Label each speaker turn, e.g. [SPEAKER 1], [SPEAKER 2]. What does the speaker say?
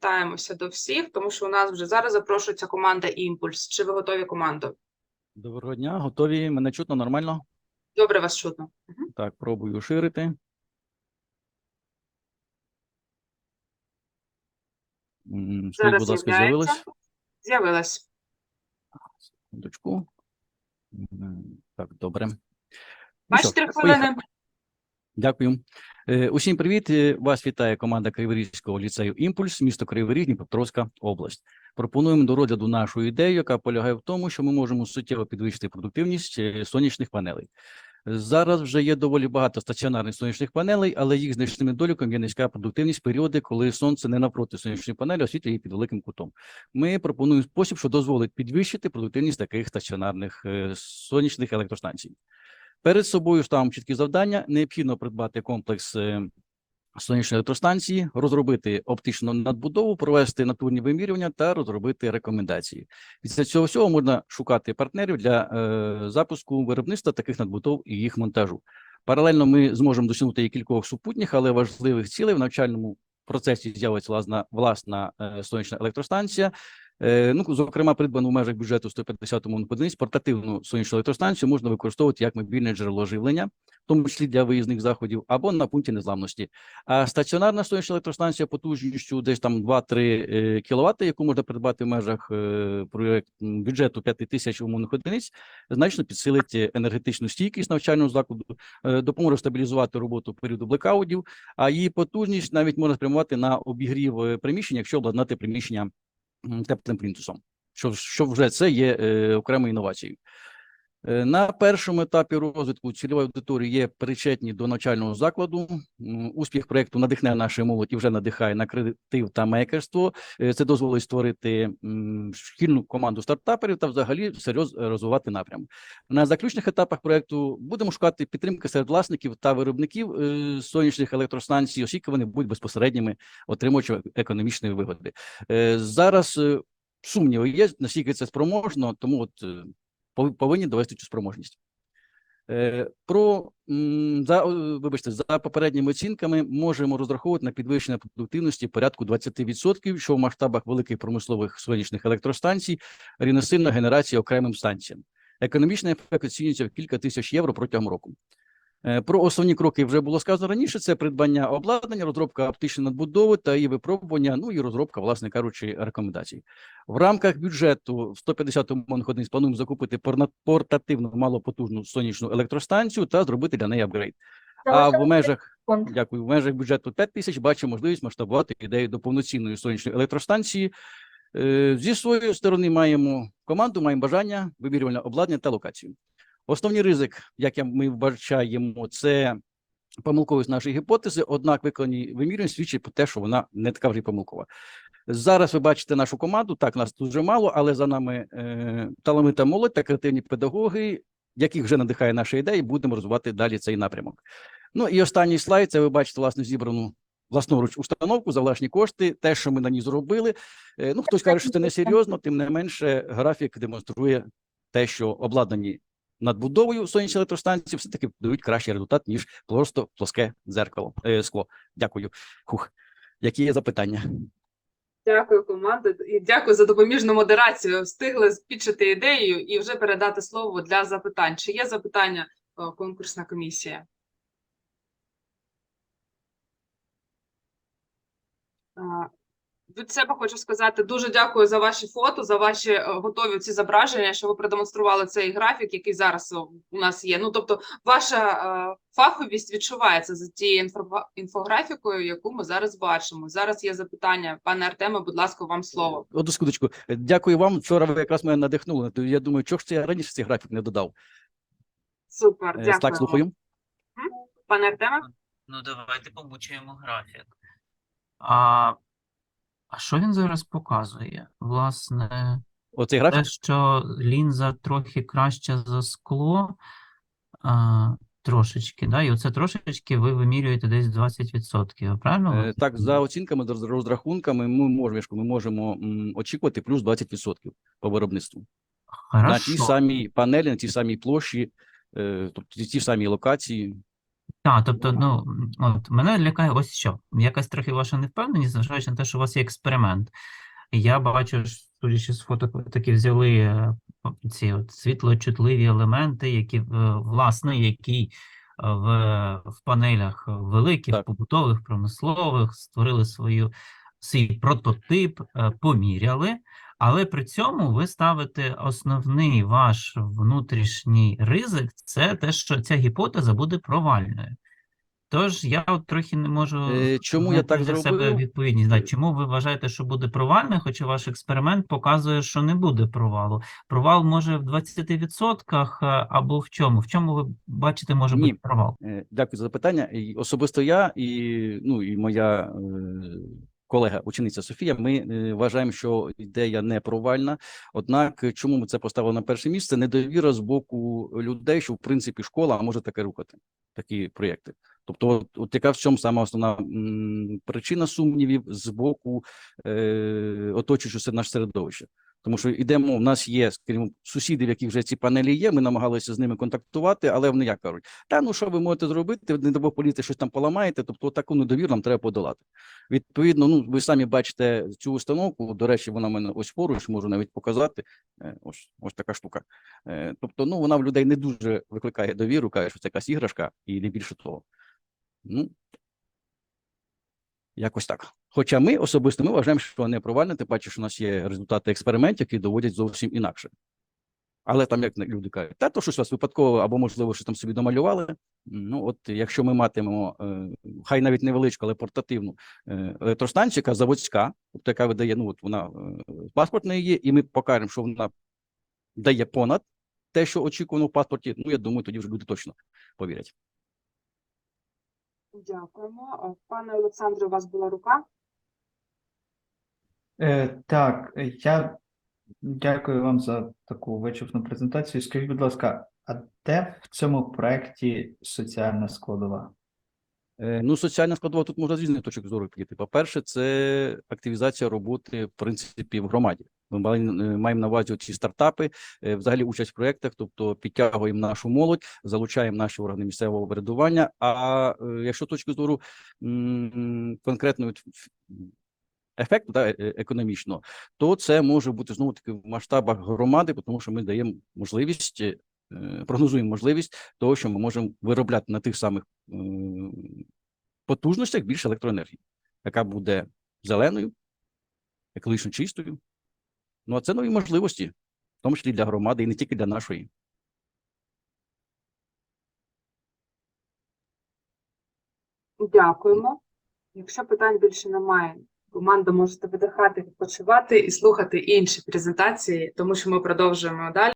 [SPEAKER 1] звертаємося до всіх, тому що у нас вже зараз запрошується команда Імпульс. Чи ви готові командо?
[SPEAKER 2] Доброго дня, готові? Мене чутно нормально?
[SPEAKER 1] Добре вас чутно.
[SPEAKER 2] Так, пробую ширити.
[SPEAKER 1] Зараз
[SPEAKER 2] будь ласка,
[SPEAKER 1] з'являється.
[SPEAKER 2] з'явилось?
[SPEAKER 1] З'явилась.
[SPEAKER 2] Секундочку. Так, добре. Ну поїхали.
[SPEAKER 1] хвилини.
[SPEAKER 2] Дякую. Е, Усім привіт. Е, Вас вітає команда Криворізького ліцею Імпульс, місто Кривий Ріг, Дніпропетровська область. Пропонуємо до розгляду нашу ідею, яка полягає в тому, що ми можемо суттєво підвищити продуктивність е, сонячних панелей. Зараз вже є доволі багато стаціонарних сонячних панелей, але їх значним недоліком є низька продуктивність періоди, коли сонце не навпроти сонячної панелі, освітлює її під великим кутом. Ми пропонуємо спосіб, що дозволить підвищити продуктивність таких стаціонарних сонячних електростанцій. Перед собою ставимо чіткі завдання. Необхідно придбати комплекс е, сонячної електростанції, розробити оптичну надбудову, провести натурні вимірювання та розробити рекомендації. Після цього всього можна шукати партнерів для е, запуску виробництва таких надбудов і їх монтажу. Паралельно ми зможемо досягнути і кількох супутніх, але важливих цілей в навчальному процесі з'явиться власна, власна е, сонячна електростанція. Е, ну, зокрема, придбану в межах бюджету 150 умовних одиниць, портативну сонячну електростанцію можна використовувати як мобільне джерело живлення, в тому числі для виїзних заходів, або на пункті незламності. А стаціонарна сонячна електростанція потужністю десь там 2-3 кВт, яку можна придбати в межах е, бюджету 5 тисяч умовних одиниць, значно підсилить е, енергетичну стійкість навчального закладу, е, допоможе стабілізувати роботу періоду блекаутів, а її потужність навіть можна спрямувати на обігрів е, приміщення, якщо обладнати приміщення теплим плінтусом, що, що вже це є е, окремою інновацією. Е, На першому етапі розвитку цільової аудиторії є причетні до навчального закладу. Успіх проекту надихне нашу молодь і вже надихає на креатив та мейкерство. Е, Це дозволить створити шкільну команду стартаперів та взагалі серйозно розвивати напрям. На заключних етапах проекту будемо шукати підтримки серед власників та виробників е, сонячних електростанцій, оскільки вони будуть безпосередніми отримувачами економічної вигоди. Зараз сумніви є, наскільки це спроможно, тому от повинні довести цю спроможність. Е, Про за вибачте, за попередніми оцінками можемо розраховувати на підвищення продуктивності порядку 20%, що в масштабах великих промислових сонячних електростанцій рівносильно генерації окремим станціям. Економічний ефект оцінюється в кілька тисяч євро протягом року. Е, Про основні кроки вже було сказано раніше: це придбання обладнання, розробка оптичної надбудови та її випробування, ну і розробка, власне кажучи, рекомендацій. В рамках бюджету в 150 умовних одиниць плануємо закупити портативну малопотужну сонячну електростанцію та зробити для неї апгрейд. А в межах дякую, в межах бюджету 5 тисяч бачимо можливість масштабувати ідею до повноцінної сонячної електростанції. Е, Зі своєї сторони маємо команду, маємо бажання, вимірювальне обладнання та локацію. Основний ризик, як ми вбачаємо, це помилковість нашої гіпотези, однак виконані вимірювання свідчать про те, що вона не така вже помилкова. Зараз ви бачите нашу команду. Так, нас дуже мало, але за нами е, талановита молодь та креативні педагоги, яких вже надихає наша ідея, будемо розвивати далі цей напрямок. Ну і останній слайд це ви бачите власне зібрану власноруч установку за власні кошти. Те, що ми на ній зробили. Е, ну хтось каже, що це не серйозно, тим не менше, графік демонструє те, що обладнані надбудовою сонячні електростанції все таки дають кращий результат ніж просто плоске дзеркало е, скло. Дякую. Хух. Які є запитання?
[SPEAKER 1] Дякую, команда, і дякую за допоміжну модерацію. Встигли спічити ідею і вже передати слово для запитань. Чи є запитання, конкурсна комісія? Від себе хочу сказати дуже дякую за ваші фото, за ваші е, готові ці зображення, що ви продемонстрували цей графік, який зараз у нас є. Ну тобто, ваша е, фаховість відчувається за тією інфографікою, яку ми зараз бачимо. Зараз є запитання, пане Артеме, будь ласка, вам слово.
[SPEAKER 2] Одну секундочку. Е, Дякую вам. Вчора ви якраз мене надихнули. Я думаю, чого ж це я раніше цей графік не додав.
[SPEAKER 1] Супер,
[SPEAKER 2] Е,
[SPEAKER 1] дякую.
[SPEAKER 2] Так, слухаю.
[SPEAKER 1] Пане Артеме,
[SPEAKER 3] Ну, давайте побучуємо графік. А, а що він зараз показує? Власне,
[SPEAKER 2] Оцей графік.
[SPEAKER 3] те, що лінза трохи краща за скло, а, трошечки, да? І оце трошечки ви вимірюєте десь 20%, я правильно?
[SPEAKER 2] Е, Так, за оцінками, за розрахунками, ми можемо, ми можемо м, очікувати плюс 20% по виробництву. На тій самій панелі, на тій самій площі, е, тобто ті- ті самі локації.
[SPEAKER 3] Так, тобто, ну, от мене лякає ось що. Якась трохи ваша невпевненість, зважаючи на те, що у вас є експеримент. Я бачу, судячи з фото, ви таки взяли е, ці от світлочутливі елементи, які, е, власне, які е, в, в панелях великих,
[SPEAKER 2] Так.
[SPEAKER 3] побутових, промислових, створили свою, свій прототип, поміряли, але при цьому ви ставите основний ваш внутрішній ризик, це те, що ця гіпотеза буде провальною. Тож я от трохи не можу
[SPEAKER 2] Е, чому я так
[SPEAKER 3] для себе відповідність. Да, чому ви вважаєте, що буде провальною, хоча ваш експеримент показує, що не буде провалу? Провал може в 20% е, або в чому? В чому ви бачите, може
[SPEAKER 2] Ні.
[SPEAKER 3] бути провал?
[SPEAKER 2] Е, Дякую за запитання. І особисто я і, ну, і моя колега, учениця Софія, ми е, вважаємо, що ідея не провальна. Однак, е, чому ми це поставили на перше місце? Недовіра з боку людей, що в принципі школа може таке рухати, такі проєкти. Тобто, от, от яка в цьому сама основна м, причина сумнівів з боку е, оточуючого наше середовище. Тому що йдемо, в нас є, скажімо, сусіди, в яких вже ці панелі є. Ми намагалися з ними контактувати, але вони як кажуть, та ну що ви можете зробити? Не до політи щось там поламаєте. Тобто таку недовіру нам треба подолати. Відповідно, ну ви самі бачите цю установку. До речі, вона в мене ось поруч, можу навіть показати. Е, Ось ось така штука. Е, Тобто, ну вона в людей не дуже викликає довіру, каже, що це якась іграшка, і не більше того. Ну якось так. Хоча ми особисто ми вважаємо, що не провальне, тим паче, що у нас є результати експериментів, які доводять зовсім інакше. Але там, як люди кажуть, та то щось вас випадково, або можливо, що там собі домалювали. Ну, от якщо ми матимемо, е, хай навіть невеличку, але портативну е, електростанцію, яка заводська, тобто яка видає, ну от вона е, паспорт не є, і ми покажемо, що вона дає понад те, що очікувано в паспорті. Ну, я думаю, тоді вже люди точно повірять.
[SPEAKER 1] Дякуємо. Е, Пане Олександре, у вас була рука.
[SPEAKER 4] Е, так, е, я дякую вам за таку вичерпну презентацію. Скажіть, будь ласка, а де в цьому проєкті соціальна складова?
[SPEAKER 2] Е, Ну, соціальна складова тут можна з різних точок зору підійти. По-перше, це активізація роботи, в принципі, в громаді. Ми е, маємо на увазі ці стартапи, е, взагалі участь в проєктах, тобто підтягуємо нашу молодь, залучаємо наші органи місцевого врядування. А е, якщо з точки зору конкретної ефекту да, е- економічного, то це може бути знову таки в масштабах громади, тому що ми даємо можливість, прогнозуємо можливість того, що ми можемо виробляти на тих самих потужностях більше електроенергії, яка буде зеленою, екологічно чистою. Ну, а це нові можливості, в тому числі для громади і не тільки для нашої.
[SPEAKER 1] Дякуємо. Якщо питань більше немає, команда можете видихати, відпочивати і слухати інші презентації, тому що ми продовжуємо далі.